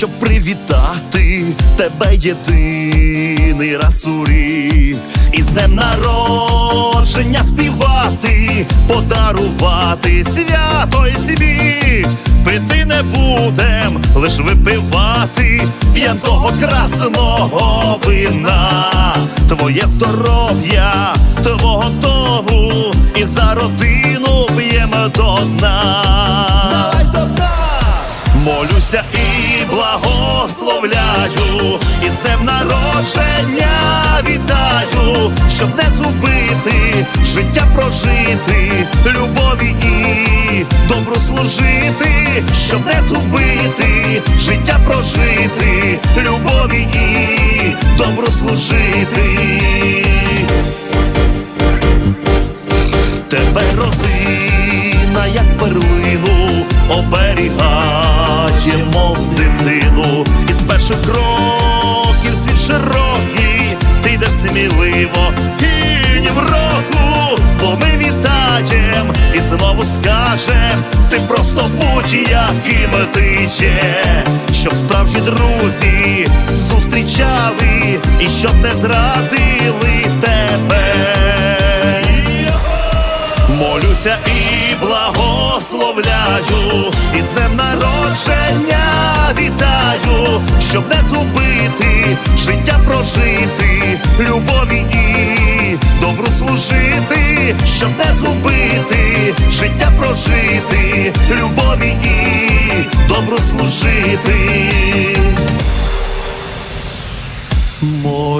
щоб привітати тебе єдиний раз у рік і з днем народження співати, подарувати свято і собі, пити не будем, лиш випивати п'янкого красного вина. Благословляю, і з днем народження вітаю, щоб не зубити, життя прожити, любові і добру служити, щоб не зубити, життя прожити, любові і добру служити. Тебе родина, як перлину, оберігає, перших кроків світ широкий, ти йдеш сміливо, і ні в року, бо ми вітаєм і знову скажем, ти просто будь-яким ти є, щоб справжні друзі зустрічали і щоб не зрадили тебе. Молюся і благословляю, і з щоб не зубити, життя прожити, любові і добру служити, щоб не зубити, життя прожити, любові і добру служити.